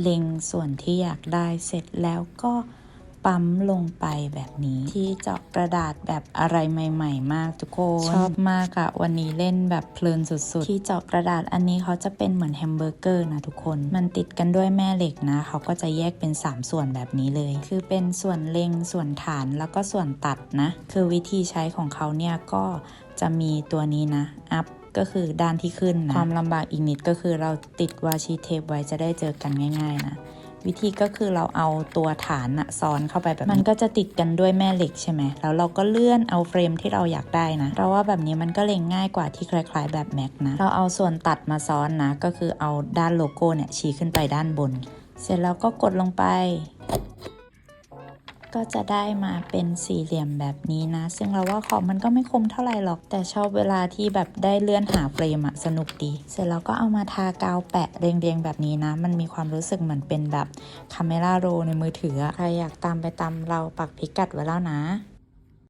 เล็งส่วนที่อยากได้เสร็จแล้วก็ปั๊มลงไปแบบนี้ที่เจาะกระดาษแบบอะไรใหม่ ๆ มากทุกคนชอบมากอะวันนี้เล่นแบบเพลินสุดๆ ที่เจาะกระดาษอันนี้เขาจะเป็นเหมือนแฮมเบอร์เกอร์นะทุกคนมันติดกันด้วยแม่เหล็กนะ เขาก็จะแยกเป็น 3 ส่วนแบบนี้เลย คือเป็นส่วนเล็งส่วนฐานแล้วก็ส่วนตัดนะ คือวิธีใช้ของเขาเนี่ยก็จะมีตัวนี้นะอัพ ก็คือด้านที่ขึ้นนะความลำบากอีกนิดก็คือเราติดวาชีเทปไว้จะได้เจอกันง่าย ๆ นะวิธีก็คือเราเอาตัวฐานอะซ้อนเข้าไปแบบมันก็จะติดกันด้วยแม่เหล็กใช่ไหมแล้วเราก็เลื่อนเอาเฟรมที่เราอยากได้นะเราว่าแบบนี้มันก็เล็งง่ายกว่าที่คล้าย ๆ แบบแม็กนะเราเอาส่วนตัดมาซ้อนนะ ก็คือเอาด้านโลโก้เนี่ยชี้ขึ้นไปด้านบน เสร็จแล้วก็กดลงไป ก็จะได้มาเป็นสี่เหลี่ยมแบบนี้นะ ซึ่งเราว่าขอบมันก็ไม่คมเท่าไหร่หรอก แต่ชอบเวลาที่แบบได้เลื่อนหาเฟรมอะสนุกดี เสร็จแล้วก็เอามาทากาวแปะเรียงๆแบบนี้นะ มันมีความรู้สึกเหมือนเป็นแบบคาเมราโรในมือถือใครอยากตามไปตามเราปักพิกัดไว้แล้วนะ